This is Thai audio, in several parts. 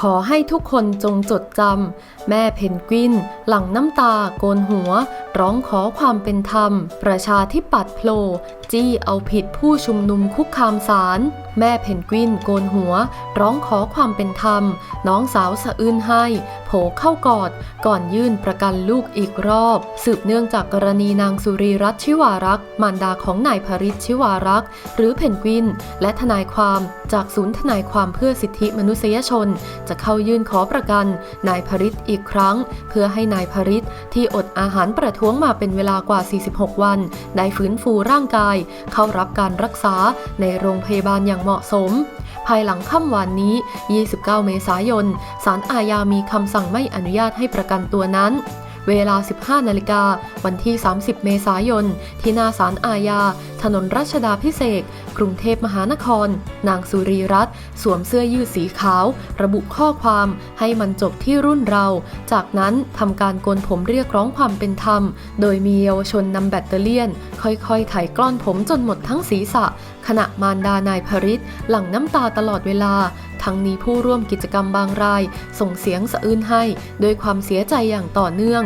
ขอให้ทุกคนจงจดจำแม่เพนกวิน หลั่งน้ำตาโกนหัว ร้องขอความเป็นธรรม ประชาธิปัตย์โผล่จี้เอาผิดผู้ชุมนุมคุกคามศาลแม่เพนกวินโกนหัว ร้องขอความเป็นธรรม น้องสาวสะอื้นให้ โผเข้ากอด ก่อนยื่นประกันลูกอีกรอบ สืบเนื่องจากกรณีนางสุรีรัตน์ชิวารักษ์มารดาของนายพริชชิวารักษ์หรือเพนกวิน และทนายความจากศูนย์ทนายความเพื่อสิทธิมนุษยชนจะเข้ายื่นขอประกันนายพริตอีกครั้ง เพื่อให้นายพริตที่อดอาหารประท้วงมาเป็นเวลากว่า 46 วัน ได้ฟื้นฟูร่างกาย เข้ารับการรักษาในโรงพยาบาลอย่างเหมาะสม ภายหลังค่ำวันนี้ 29 เมษายนศาลอาญามีคำสั่งไม่อนุญาตให้ประกันตัวนั้น เวลา 15 นาฬิกา วันที่ 30 เมษายน ที่หน้าศาลอาญา ถนนรัชดาพิเศษกรุงเทพมหานคร นางสุรีรัตน์สวมเสื้อยืดสีขาว ระบุข้อความให้มันจบที่รุ่นเรา จากนั้นทำการโกนผมเรียกร้องความเป็นธรรม โดยมีเยาวชนนำแบตเตอเลี่ยน ค่อยๆไถกล้อนผมจนหมดทั้งศีรษะ ขณะมารดานายพริตหลั่งน้ำตาตลอดเวลาทั้งนี้ผู้ร่วมกิจกรรมบางราย ส่งเสียงสะอื้นให้ด้วยความเสียใจอย่างต่อเนื่อง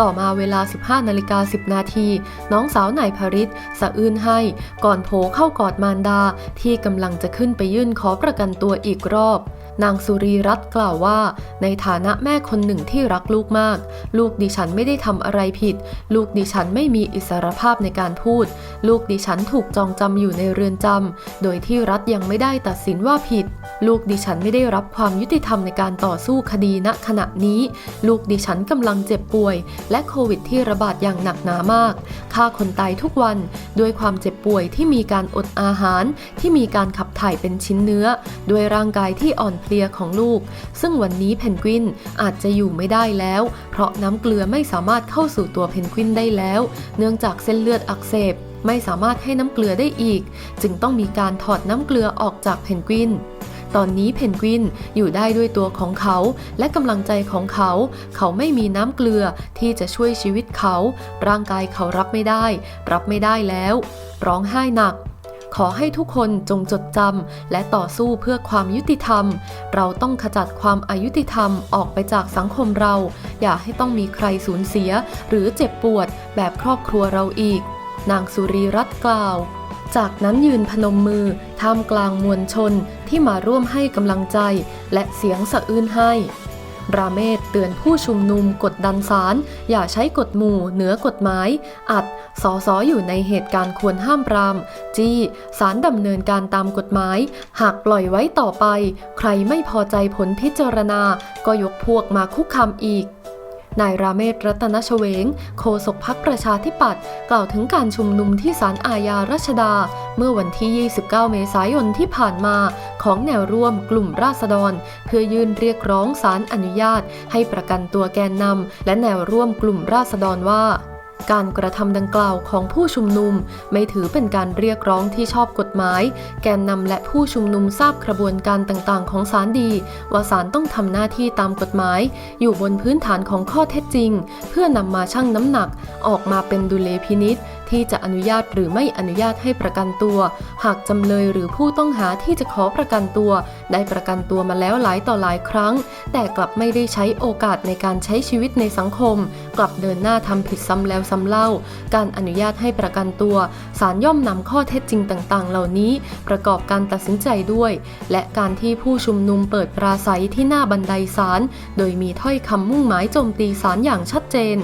ต่อมาเวลา 15นาฬิกา10 นาที น้องสาวนายพริตสะอื้นให้ ก่อนโผเข้ากอดมารดาที่กำลังจะขึ้นไปยื่นขอประกันตัวอีกรอบ นางสุรีรัตน์กล่าวว่า ในฐานะแม่คนหนึ่งที่รักลูกมาก ลูกดิฉันไม่ได้ทำอะไรผิด ลูกดิฉันไม่มีอิสรภาพในการพูด ลูกดิฉันถูกจองจำอยู่ในเรือนจำโดยที่รัฐยังไม่ได้ตัดสินว่าผิด ลูกดิฉันไม่ได้รับความยุติธรรมในการต่อสู้คดีณขณะนี้ ลูกดิฉันกำลังเจ็บป่วย และโควิดที่ระบาดอย่างหนักหนามากฆ่าคนตายทุกวันด้วยความเจ็บป่วยที่มีการอดอาหารที่มีการขับถ่ายเป็นชิ้นเนื้อ ด้วยร่างกายที่อ่อนเพลียของลูก ซึ่งวันนี้เพนกวินอาจจะอยู่ไม่ได้แล้ว เพราะน้ำเกลือไม่สามารถเข้าสู่ตัวเพนกวินได้แล้ว เนื่องจากเส้นเลือดอักเสบไม่สามารถให้น้ำเกลือได้อีก จึงต้องมีการถอดน้ำเกลือออกจากเพนกวินตอนนี้เพนกวินอยู่ได้ด้วยตัวของเขา และกำลังใจของเขา เขาไม่มีน้ำเกลือที่จะช่วยชีวิตเขา ร่างกายเขารับไม่ได้ รับไม่ได้แล้ว ร้องไห้หนัก ขอให้ทุกคนจงจดจำและต่อสู้เพื่อความยุติธรรม เราต้องขจัดความอายุติธรรมออกไปจากสังคมเรา อย่าให้ต้องมีใครสูญเสียหรือเจ็บปวดแบบครอบครัวเราอีก นางสุรีรัตน์กล่าวจากนั้นยืนพนมมือท่ามกลางมวลชนที่มาร่วมให้กำลังใจ และเสียงสะอื้นให้ ราเมศเตือนผู้ชุมนุมกดดันศาลอย่าใช้กฎหมู่เหนือกฎหมาย อัดสอสออยู่ในเหตุการณ์ควรห้ามปราม จี้ศาลดำเนินการตามกฎหมาย หากปล่อยไว้ต่อไป ใครไม่พอใจผลพิจารณา ก็ยกพวกมาคุกคามอีก นายราเมศรัตนชเวง โฆษกพักประชาธิปัตย์กล่าวถึงการชุมนุมที่ศาลอาญารัชดา เมื่อวันที่ 29 เมษายนที่ผ่านมา ของแนวร่วมกลุ่มราษฎร เพื่อยื่นเรียกร้องศาลอนุญาต ให้ประกันตัวแกนนำและแนวร่วมกลุ่มราษฎรว่า การกระทำดังกล่าวของผู้ชุมนุม ไม่ถือเป็นการเรียกร้องที่ชอบกฎหมาย แกนนำและผู้ชุมนุมทราบกระบวนการต่างๆ ของศาลดี ว่าศาลต้องทำหน้าที่ตามกฎหมาย อยู่บนพื้นฐานของข้อเท็จจริง เพื่อนำมาชั่งน้ำหนัก ออกมาเป็นดุลยพินิษ ที่จะอนุญาตหรือไม่อนุญาตให้ประกันตัว หากจำเลยหรือผู้ต้องหาที่จะขอประกันตัว ได้ประกันตัวมาแล้วหลายต่อหลายครั้ง แต่กลับไม่ได้ใช้โอกาสในการใช้ชีวิตในสังคม กลับเดินหน้าทำผิดซ้ำแล้วซ้ำเล่า การอนุญาตให้ประกันตัวศาลย่อมนำข้อเท็จจริงต่างๆ เหล่านี้ ประกอบการตัดสินใจด้วย และการที่ผู้ชุมนุมเปิดปราศัยที่หน้าบันไดศาลโดยมีถ้อยคำมุ่งหมายโจมตีศาลอย่างชัดเจน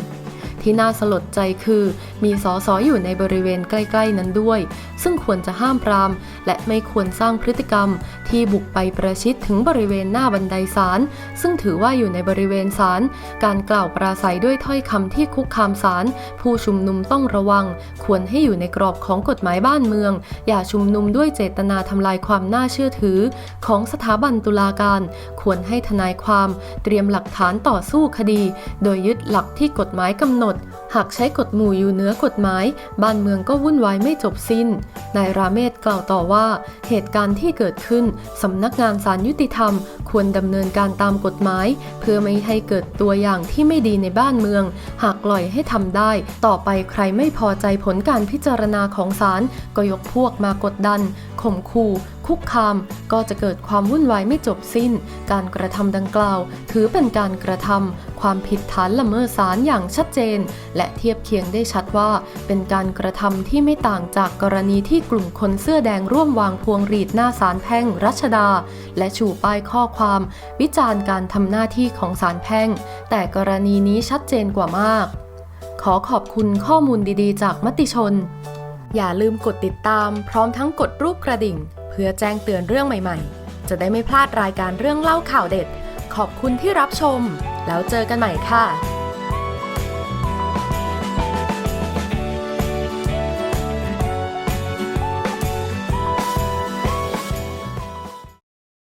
ที่น่าสลดใจคือ มีสอสออยู่ในบริเวณใกล้ ๆ นั้นด้วย ซึ่งควรจะห้ามปราม และไม่ควรสร้างพฤติกรรม ที่บุกไปประชิดถึงบริเวณหน้าบันไดศาลซึ่งถือว่าอยู่ในบริเวณศาลการกล่าวปราศัยด้วยถ้อยคำที่คุกคามศาลผู้ชุมนุมต้องระวัง ควรให้อยู่ในกรอบของกฎหมายบ้านเมือง อย่าชุมนุมด้วยเจตนาทำลายความน่าเชื่อถือ ของสถาบันตุลาการ ควรให้ทนายความ เตรียมหลักฐานต่อสู้คดี โดยยึดหลักที่กฎหมายกำหนด หากใช้กฎหมู่อยู่เหนือกฎหมาย บ้านเมืองก็วุ่นวายไม่จบสิ้น นายราเมศกล่าวต่อว่า เหตุการณ์ที่เกิดขึ้นสำนักงานศาลยุติธรรม ควรดำเนินการตามกฎหมาย เพื่อไม่ให้เกิดตัวอย่างที่ไม่ดีในบ้านเมือง หากปล่อยให้ทำได้ ต่อไปใครไม่พอใจผลการพิจารณาของศาลก็ยกพวกมากดดันข่มขู่คุกคามก็จะเกิดความวุ่นวายไม่จบสิ้น การกระทำดังกล่าว ถือเป็นการกระทำ ความผิดฐานละเมิดศาลอย่างชัดเจน และเทียบเคียงได้ชัดว่า เป็นการกระทำที่ไม่ต่างจากกรณีที่กลุ่มคนเสื้อแดงร่วมวางพวงหรีดหน้าศาลแพ่งรัชดา และชูป้ายข้อความ วิจารณ์การทำหน้าที่ของศาลแพ่ง แต่กรณีนี้ชัดเจนกว่ามาก ขอขอบคุณข้อมูลดีๆ จากมติชน อย่าลืมกดติดตาม พร้อมทั้งกดรูปกระดิ่ง เพื่อแจ้งเตือนเรื่องใหม่ๆ จะได้ไม่พลาดรายการเรื่องเล่าข่าวเด็ด ขอบคุณที่รับชม แล้วเจอกันใหม่ค่ะ